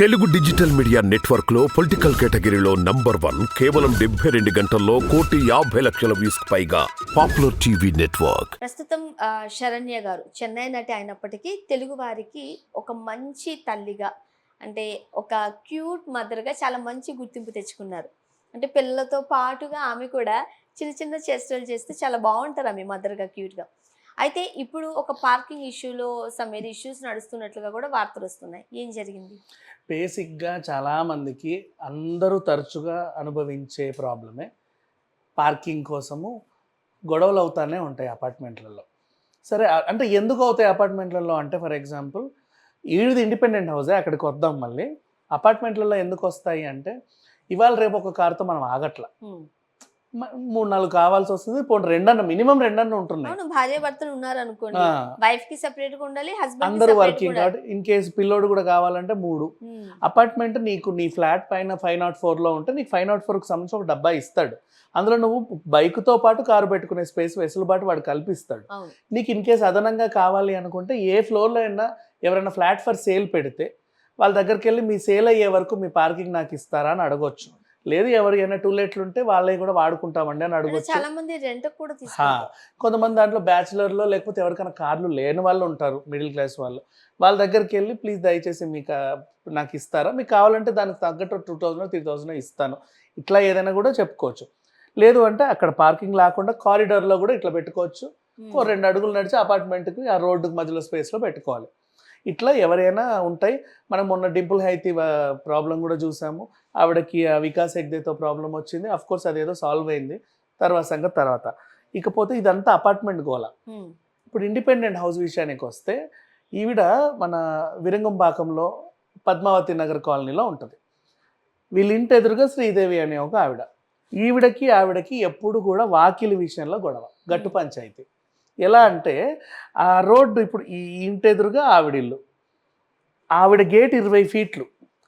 Telugu digital media నెట్వర్క్లో political కేటగిరీలో number one కేవలం డెబ్బై రెండు గంటల్లో కోటి యాభై లక్షల వ్యూస్ పైగా పాపులర్ టీవీ నెట్వర్క్. ప్రస్తుతం శరణ్య గారు చెన్నై నటి అయినప్పటికీ తెలుగు వారికి ఒక మంచి తల్లిగా అంటే ఒక క్యూట్ మదర్గా చాలా మంచి గుర్తింపు తెచ్చుకున్నారు. అంటే పిల్లలతో పాటుగా ఆమె కూడా చిన్న చిన్న చేష్టలు చేస్తే చాలా బాగుంటారు ఆమె మదర్గా క్యూట్గా. అయితే ఇప్పుడు ఒక పార్కింగ్ ఇష్యూలో సమ్ ఏది ఇష్యూస్ నడుస్తున్నట్లుగా కూడా వార్తలు వస్తున్నాయి. ఏం జరిగింది? బేసిక్గా చాలామందికి అందరూ తరచుగా అనుభవించే ప్రాబ్లమే. పార్కింగ్ కోసము గొడవలు అవుతానే ఉంటాయి అపార్ట్మెంట్లలో. సరే అంటే ఎందుకు అవుతాయి అపార్ట్మెంట్లలో? అంటే ఫర్ ఎగ్జాంపుల్ ఈడిది ఇండిపెండెంట్ హౌసే అక్కడికి వద్దాం మళ్ళీ. అపార్ట్మెంట్లలో ఎందుకు వస్తాయి అంటే ఇవాళ రేపు ఒక కారుతో మనం ఆగట్ల. మూడు నాలుగు కావాల్సి వస్తుంది. పోనీ రెండన్న మినిమం రెండన్న ఉంటున్నాయి. అవును భార్య భర్తలు ఉన్నారు అనుకోండి ఆ, వైఫ్కి సెపరేట్గా ఉండాలి హస్బెండ్ అందరూ వర్కింగ్ కాబట్టి ఇన్ కేసు పిల్లోడు కూడా కావాలంటే మూడు. అపార్ట్మెంట్ నీకు నీ ఫ్లాట్ పైన ఫైవ్ నాట్ ఫోర్లో ఉంటే నీకు ఫైవ్ నాట్ ఫోర్కి సంబంధించి ఒక డబ్బా ఇస్తాడు. అందులో నువ్వు బైక్తో పాటు కారు పెట్టుకునే స్పేస్ వెసులుబాటు వాడు కల్పిస్తాడు. నీకు ఇన్ కేసు అదనంగా కావాలి అనుకుంటే ఏ ఫ్లోర్లో అయినా ఎవరైనా ఫ్లాట్ ఫర్ సేల్ పెడితే వాళ్ళ దగ్గరికి వెళ్ళి మీ సేల్ అయ్యే వరకు మీ పార్కింగ్ నాకు ఇస్తారా అని అడగొచ్చు. లేదు ఎవరికైనా టూలెట్లు ఉంటే వాళ్ళవి కూడా వాడుకుంటామండి అని అడగొచ్చు. చాలా మంది రెంట్ కూడా కొంతమంది దాంట్లో బ్యాచిలర్లో లేకపోతే ఎవరికైనా కార్లు లేని వాళ్ళు ఉంటారు మిడిల్ క్లాస్ వాళ్ళు. వాళ్ళ దగ్గరికి వెళ్ళి ప్లీజ్ దయచేసి మీకు నాకు ఇస్తారా? మీకు కావాలంటే దానికి తగ్గట్టు టూ థౌజండ్ త్రీ థౌజండ్ ఇస్తాను. ఇట్లా ఏదైనా కూడా చెప్పుకోవచ్చు. లేదు అంటే అక్కడ పార్కింగ్ లేకుండా కారిడార్లో కూడా ఇట్లా పెట్టుకోవచ్చు. రెండు అడుగులు నడిచి అపార్ట్మెంట్కి ఆ రోడ్డుకి మధ్యలో స్పేస్లో పెట్టుకోవాలి. ఇట్లా ఎవరైనా ఉంటాయి. మనం మొన్న డింపుల్ హైతి ప్రాబ్లం కూడా చూసాము. ఆవిడకి ఆ వికాస్ హెగ్దేతో ప్రాబ్లం వచ్చింది. అఫ్ కోర్స్ అదేదో సాల్వ్ అయింది. తర్వాత సంగతి తర్వాత. ఇకపోతే ఇదంతా అపార్ట్మెంట్ గోల. ఇప్పుడు ఇండిపెండెంట్ హౌస్ విషయానికి వస్తే ఈవిడ మన విరంగంపాకంలో పద్మావతి నగర్ కాలనీలో ఉంటుంది. వీళ్ళ ఇంటి ఎదురుగా శ్రీదేవి అనే ఒక ఆవిడ. ఈవిడకి ఆవిడకి ఎప్పుడు కూడా వాకిలి విషయంలో గొడవ. గట్టు పంచాయతీ. ఎలా అంటే ఆ రోడ్డు ఇప్పుడు ఈ ఇంటి ఎదురుగా ఆవిడిల్లు ఆవిడ గేట్ ఇరవై ఫీట్లు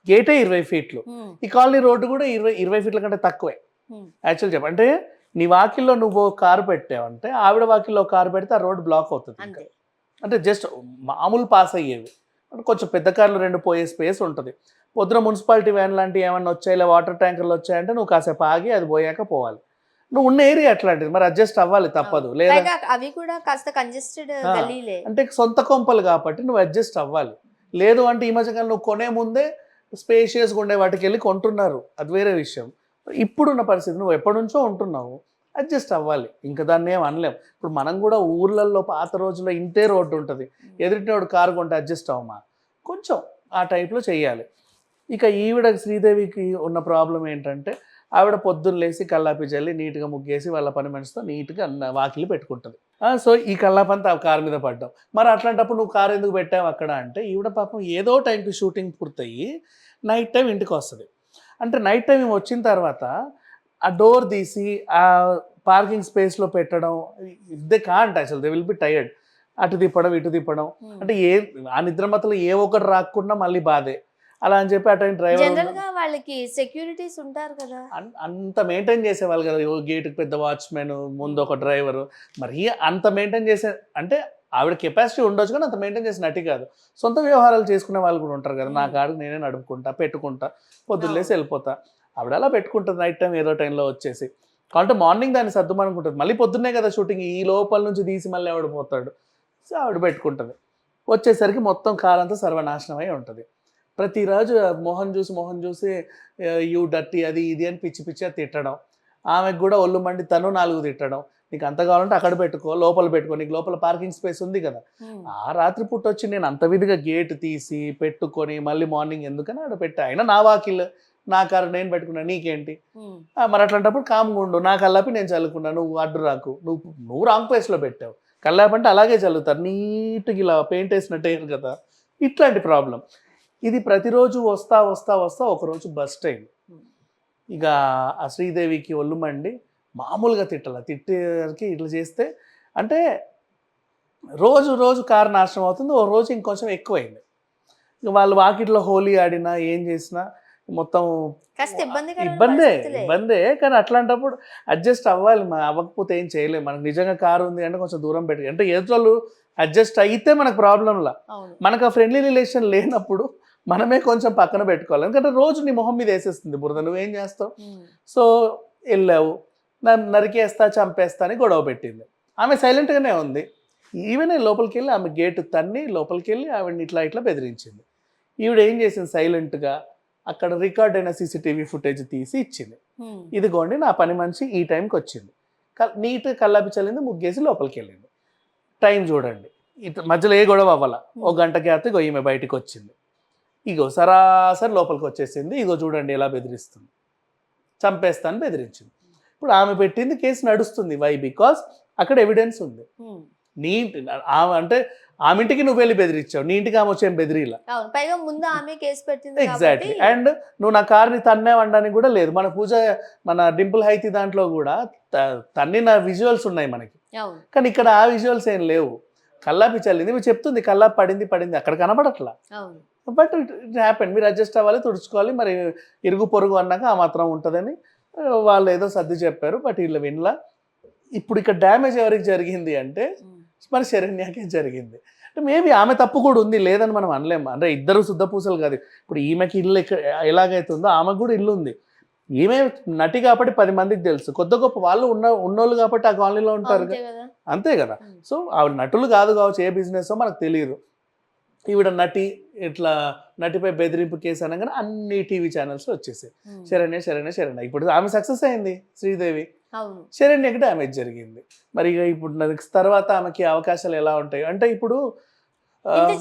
గేటే ఇరవై ఫీట్లు. ఈ కాలనీ రోడ్డు కూడా ఇరవై ఇరవై ఫీట్ల కంటే తక్కువే. యాక్చువల్ చెప్ప అంటే నీ వాకిల్లో నువ్వు కారు పెట్టావంటే ఆవిడ వాకిల్లో కారు పెడితే ఆ రోడ్డు బ్లాక్ అవుతుంది అంటే జస్ట్ మామూలు పాస్ అయ్యేవి. అంటే కొంచెం పెద్ద కార్లు రెండు పోయే స్పేస్ ఉంటుంది. పొద్దున మున్సిపాలిటీ వ్యాన్ లాంటివి ఏమన్నా వచ్చాయి? వాటర్ ట్యాంకర్లు వచ్చాయంటే నువ్వు కాసేపు ఆగి అది పోయాక పోవాలి. నువ్వు ఉన్న ఏరియా అట్లాంటిది. మరి అడ్జస్ట్ అవ్వాలి తప్పదు. లేదా అవి కూడా కాస్త కంజెస్టెడ్ అంటే సొంత కొంపలు కాబట్టి నువ్వు అడ్జస్ట్ అవ్వాలి. లేదు అంటే ఈ మధ్యకాలం నువ్వు కొనే ముందే స్పేషియస్గా ఉండే వాటికి వెళ్ళి కొంటున్నారు. అది వేరే విషయం. ఇప్పుడున్న పరిస్థితి నువ్వు ఎప్పటి నుంచో ఉంటున్నావు. అడ్జస్ట్ అవ్వాలి. ఇంకా దాన్ని ఏం అనలేం. ఇప్పుడు మనం కూడా ఊర్లలో పాత రోజుల్లో ఇంతే రోడ్డు ఉంటుంది. ఎదుటినోడు కారు కొంటే అడ్జస్ట్ అవ్వమా? కొంచెం ఆ టైప్లో చేయాలి ఇక ఈవిడ శ్రీదేవికి ఉన్న ప్రాబ్లం ఏంటంటే ఆవిడ పొద్దున్న లేసి కల్లాపి జల్లి నీట్గా ముగ్గేసి వాళ్ళ పని మనిషితో నీట్గా అన్న వాకిలి పెట్టుకుంటుంది. సో ఈ కల్లాపంతా ఆ కారు మీద పడ్డాం. మరి అట్లాంటప్పుడు నువ్వు కారు ఎందుకు పెట్టావు అక్కడ అంటే ఈవిడ పాపం ఏదో టైంకి షూటింగ్ పూర్తయ్యి నైట్ టైం ఇంటికి వస్తుంది అంటే నైట్ టైం వచ్చిన తర్వాత ఆ డోర్ తీసి ఆ పార్కింగ్ స్పేస్లో పెట్టడం దే కాంట్ అసలు దే విల్ బి టైర్డ్ అటు తిప్పడం ఇటు తిప్పడం. అంటే ఏ ఆ నిద్రమతలు ఏ ఒక్కటి రాకుండా మళ్ళీ బాధే. అలా అని చెప్పి అటు జనరల్ డ్రైవర్గా వాళ్ళకి సెక్యూరిటీస్ ఉంటారు కదా. అంత మెయింటైన్ చేసేవాళ్ళు కదా. ఓ గేటుకి పెద్ద వాచ్మెన్ ముందు ఒక డ్రైవరు. మరి అంత మెయింటైన్ చేసే అంటే ఆవిడ కెపాసిటీ ఉండొచ్చు కానీ అంత మెయింటైన్ చేసిన నటి కాదు. సొంత వ్యవహారాలు చేసుకునే వాళ్ళు కూడా ఉంటారు కదా. నా. కాడికి నేనే నడుపుకుంటా పెట్టుకుంటా పొద్దున్నేసి వెళ్ళిపోతా. ఆవిడ అలా పెట్టుకుంటుంది నైట్ టైం ఏదో టైంలో వచ్చేసి. కాబట్టి మార్నింగ్ దాన్ని సర్దుమనుకుంటుంది మళ్ళీ పొద్దున్నే కదా షూటింగ్ ఈ లోపల నుంచి తీసి మళ్ళీ ఆవిడ పోతాడు. సో ఆవిడ పెట్టుకుంటుంది. వచ్చేసరికి మొత్తం కాలంతా సర్వనాశనం అయి ఉంటుంది. ప్రతిరోజు మోహన్ చూసి మోహన్ చూసి యూ డర్టీ అది ఇది అని పిచ్చి పిచ్చిగా తిట్టడం. ఆమెకు కూడా ఒళ్ళు మండి తను నాలుగు తిట్టడం. నీకు అంత కావాలంటే అక్కడ పెట్టుకో లోపల పెట్టుకో నీకు లోపల పార్కింగ్ స్పేస్ ఉంది కదా. ఆ రాత్రి పూట వచ్చి నేను అంత విధిగా గేట్ తీసి పెట్టుకొని మళ్ళీ మార్నింగ్ ఎందుకని ఆడ పెట్టా అయినా నా వాకిల్ నా కారు నేను పెట్టుకున్నా నీకేంటి? మరి అట్లాంటప్పుడు కామ్గా ఉండు నా కల్లాపి నేను చల్లుకున్నా నువ్వు అడ్డు రాకు నువ్వు నువ్వు రాంగ్ ప్లేస్లో పెట్టావు. కల్లాపి అంటే అలాగే చల్లుతారు నీట్గా ఇలా పెయింట్ వేసినట్టే కదా. ఇట్లాంటి ప్రాబ్లం ఇది ప్రతిరోజు వస్తా వస్తా వస్తా ఒకరోజు బస్ట్ అయింది ఇక ఆ శ్రీదేవికి ఒళ్ళు మండి మామూలుగా తిట్టాల. తిట్టేసరికి ఇట్లా చేస్తే అంటే రోజు రోజు కారు నాశనం అవుతుంది. ఓ రోజు ఇంకొంచెం ఎక్కువైంది. ఇక వాళ్ళు వాకిట్లో హోలీ ఆడినా ఏం చేసినా మొత్తం ఇబ్బందే. ఇబ్బందే. కానీ అట్లాంటప్పుడు అడ్జస్ట్ అవ్వాలి. మా అవ్వకపోతే ఏం చేయలేము మనకు నిజంగా కారు ఉంది అంటే కొంచెం దూరం పెట్టి అంటే ఎదురు అడ్జస్ట్ అయితే మనకు ప్రాబ్లంలా మనకు ఆ ఫ్రెండ్లీ రిలేషన్ లేనప్పుడు మనమే కొంచెం పక్కన పెట్టుకోవాలి. ఎందుకంటే రోజు నీ మొహం మీద వేసేస్తుంది బురద. నువ్వేం చేస్తావు? ఉమ్, సో వెళ్ళావు. నన్ను నరికేస్తా చంపేస్తా అని గొడవ పెట్టింది. ఆమె సైలెంట్గానే ఉంది. ఈవెనే లోపలికి వెళ్ళి ఆమె గేటు తన్ని లోపలికి వెళ్ళి ఆవిడని ఇట్లా ఇట్లా బెదిరించింది. ఈవిడ ఏం చేసింది? సైలెంట్గా అక్కడ రికార్డ్ అయిన సీసీటీవీ ఫుటేజ్ తీసి ఇచ్చింది. ఉమ్, ఇదిగోండి నా పని మనిషి ఈ టైంకి వచ్చింది. క- నీట్ కల్లాపి చల్లింది ముగ్గేసి లోపలికి వెళ్ళింది టైం చూడండి. మధ్యలో ఏ గొడవ అవ్వాల. ఓ గంట గ్యాప్ ఈమె బయటికి వచ్చింది. ఇగో సరాసరి లోపలికి వచ్చేసింది. ఇగో చూడండి ఎలా బెదిరిస్తుంది. చంపేస్తాను బెదిరించింది. ఇప్పుడు ఆమె పెట్టింది కేసు నడుస్తుంది. వై బికాస్ అక్కడ ఎవిడెన్స్ ఉంది. ఉమ్. నీ ఇంటి ఆమె అంటే ఆమె ఇంటికి నువ్వు వెళ్ళి బెదిరించావు. నీ ఇంటికి ఆమె వచ్చేం బెదిరిలా? పైగా ముందు ఆమె కేసు పెట్టింది ఎగ్జాక్ట్లీ అండ్ నువ్వు నా కార్ని తన్నేవడానికి కూడా లేదు. మన పూజ మన డింపుల్ హైతి దాంట్లో కూడా తన్నిన విజువల్స్ ఉన్నాయి మనకి. కానీ ఇక్కడ ఆ విజువల్స్ ఏం లేవు. కల్లాపి చల్లింది. మీరు చెప్తుంది కల్లాపి పడింది పడింది. అక్కడ కనబడట్లా. But it happen. మీరు అడ్జస్ట్ అవ్వాలి తుడుచుకోవాలి. మరి ఇరుగు పొరుగు అన్నాక ఆ మాత్రం ఉంటుందని ఆ, వాళ్ళు ఏదో సర్ది చెప్పారు బట్ వీళ్ళు వినలా. ఇప్పుడు ఇక్కడ డ్యామేజ్ ఎవరికి జరిగింది అంటే మరి శరణ్యకే జరిగింది. అంటే మేబీ ఆమె తప్పు కూడా ఉంది లేదని మనం అనలేము. అంటే ఇద్దరు శుద్ధ పూసలు కాదు. ఇప్పుడు ఈమెకి ఇల్లు ఎలాగైతుందో ఆమెకు కూడా ఇల్లు ఉంది. ఈమె నటి కాబట్టి పది మందికి తెలుసు. కొత్త గొప్ప వాళ్ళు ఉన్న ఉన్నోళ్ళు కాబట్టి ఆ కాలనీలో ఉంటారు అంతే కదా. సో ఆవిడ నటులు కాదు కావచ్చు ఏ బిజినెస్ మనకు తెలియదు. ఈవిడ నటి ఇట్లా నటిపై బెదిరింపు కేసు అనగానే అన్ని టీవీ ఛానల్స్ వచ్చేసాయి. ఉమ్, శరణ్య శరణ్య శరణ్య. ఇప్పుడు ఆమె సక్సెస్ అయింది శ్రీదేవి. శరణ్యకి డ్యామేజ్ జరిగింది. మరి ఇక ఇప్పుడు తర్వాత ఆమెకి అవకాశాలు ఎలా ఉంటాయి? అంటే ఇప్పుడు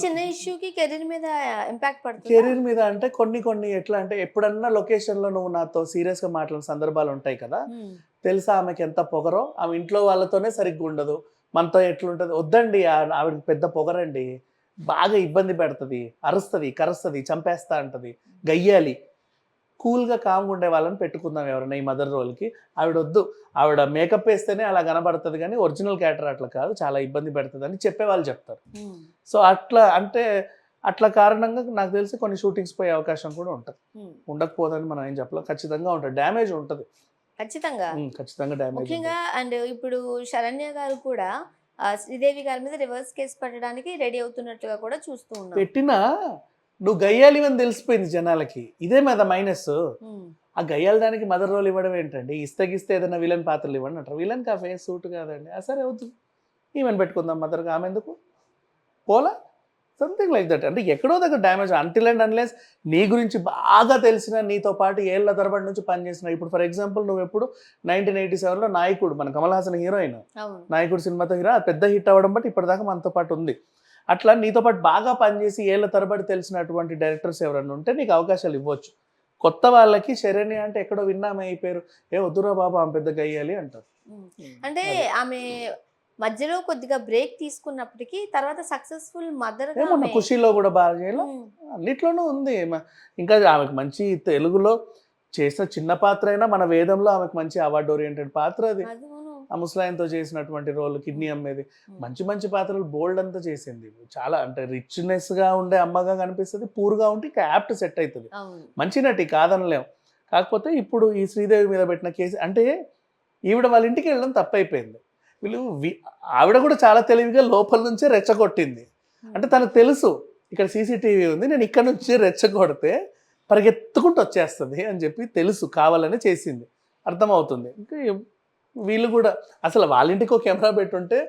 చిన్న ఇష్యూకి కెరీర్ మీద ఇంపాక్ట్ పడుతుంది? కెరీర్ మీద అంటే కొన్ని కొన్ని ఎట్లా అంటే ఎప్పుడన్నా లొకేషన్లో నువ్వు నాతో సీరియస్గా మాట్లాడిన సందర్భాలు ఉంటాయి కదా? తెలుసా ఆమెకి ఎంత పొగరో? ఆమె ఇంట్లో వాళ్ళతోనే సరిగ్గా ఉండదు మనతో ఎట్లుంటుంది? వద్దండి ఆ- ఆవిడకి పెద్ద పొగరండి. బాగా ఇబ్బంది పెడుతుంది అరుస్తుంది కరుస్తుంది చంపేస్తా అంటది. గయ్యాలి. కూల్గా కామ్గా ఉండే వాళ్ళని పెట్టుకుందాం ఎవరైనా ఈ మదర్ రోల్కి. ఆవిడ వద్దు ఆవిడ మేకప్ వేస్తేనే అలా కనబడుతుంది కానీ ఒరిజినల్ క్యారెక్టర్ అట్లా కాదు. చాలా ఇబ్బంది పెడుతుంది అని చెప్పే వాళ్ళు చెప్తారు. సో అట్లా అంటే అట్లా కారణంగా నాకు తెలిసి కొన్ని షూటింగ్స్ పోయే అవకాశం కూడా ఉంటుంది. ఉండకపోదని మనం ఏం చెప్పలేం. ఖచ్చితంగా ఉంటుంది. డ్యామేజ్ ఉంటుంది. ఖచ్చితంగా. ఖచ్చితంగా డ్యామేజ్ ముఖ్యంగా అండ్ ఇప్పుడు శరణ్య గారు కూడా శ్రీదేవి గారి మీద రివర్స్ కేసు పెట్టడానికి రెడీ అవుతున్నట్టుగా కూడా చూస్తూ ఉన్నాం. పెట్టినా నువ్వు గయ్యాలి అని తెలిసిపోయింది జనాలకి. ఇదే మీద మైనస్. ఆ గయ్యాల దానికి మదర్ రోల్ ఇవ్వడం ఏంటండి? ఇస్తే గిస్తే ఏదైనా విలన్ పాత్రలు ఇవ్వండి అంటారు విలన్ కా ఫేస్ సూట్ కాదండి. ఆ సరే అవుతుంది ఈమెను పెట్టుకుందాం మదర్గా. ఆమె ఎందుకు? పోలా? సంథింగ్ లైక్ దట్ అంటే ఎక్కడో దగ్గర డ్యామేజ్ అంటిల్ అండ్ అన్లెస్ నీ గురించి బాగా తెలిసిన నీతో పాటు ఏళ్ళ తరబడి నుంచి పనిచేసిన ఇప్పుడు ఫర్ ఎగ్జాంపుల్ నువ్వు ఎప్పుడు నైన్టీన్ ఎయిటీ సెవెన్లో నాయకుడు మన కమల్ హాసన్ హీరోయిన్ నాయకుడు సినిమాతో హీరో పెద్ద హిట్ అవ్వడం బట్టి ఇప్పటిదాకా మనతో పాటు ఉంది. అట్లా నీతో పాటు బాగా పనిచేసి ఏళ్ళ తరబడి తెలిసినటువంటి డైరెక్టర్స్ ఎవరన్నా ఉంటే నీకు అవకాశాలు ఇవ్వచ్చు. కొత్త వాళ్ళకి శరణ్య అంటే ఎక్కడో విన్నామే అయిపోయారు. ఏ వద్దురా బాబా ఆమె పెద్ద గయ్యాలి అంటారు. అంటే ఆమె మధ్యలో కొద్దిగా బ్రేక్ తీసుకున్నప్పటికీ తర్వాత సక్సెస్ఫుల్ మదర్ ఖుషీలో కూడా బాగా చేయాలి అన్నిట్లోనూ ఉంది. ఇంకా ఆమెకు మంచి తెలుగులో చేసిన చిన్న పాత్ర అయినా మన వేదంలో ఆమెకు మంచి అవార్డు ఓరియంటెడ్ పాత్ర అది. ఆ ముసలాయంతో చేసినటువంటి రోల్ కిడ్నీ అమ్మేది. మంచి మంచి పాత్రలు బోల్డ్ అంతా చేసింది. చాలా అంటే రిచ్నెస్గా ఉండే అమ్మగా కనిపిస్తుంది పూర్గా ఉంటే ఇంకా యాప్ట్ సెట్ అవుతుంది మంచి నటి కాదనలేం. కాకపోతే ఇప్పుడు ఈ శ్రీదేవి మీద పెట్టిన కేసు అంటే ఈవిడ వాళ్ళ ఇంటికి వెళ్ళడం తప్పైపోయింది. వీళ్ళు ఆవిడ కూడా చాలా తెలివిగా లోపల నుంచే రెచ్చగొట్టింది. అంటే తనకు తెలుసు ఇక్కడ సీసీటీవీ ఉంది నేను ఇక్కడ నుంచి రెచ్చగొడితే పరిగెత్తుకుంటూ వచ్చేస్తుంది అని చెప్పి తెలుసు కావాలని చేసింది. అర్థమవుతుంది. ఇంకా వీళ్ళు కూడా అసలు వాళ్ళ ఇంటికి ఒక కెమెరా పెట్టుంటే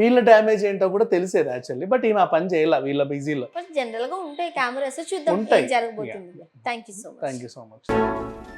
వీళ్ళ డ్యామేజ్ ఏంటో కూడా తెలిసేది యాక్చువల్లీ బట్ ఈమె పని చేయాల వీళ్ళ బిజీలో. జనరల్గా ఉంటాయి కెమెరాస్ చూద్దాం ఉంటాయి. Thank you so much thank you so much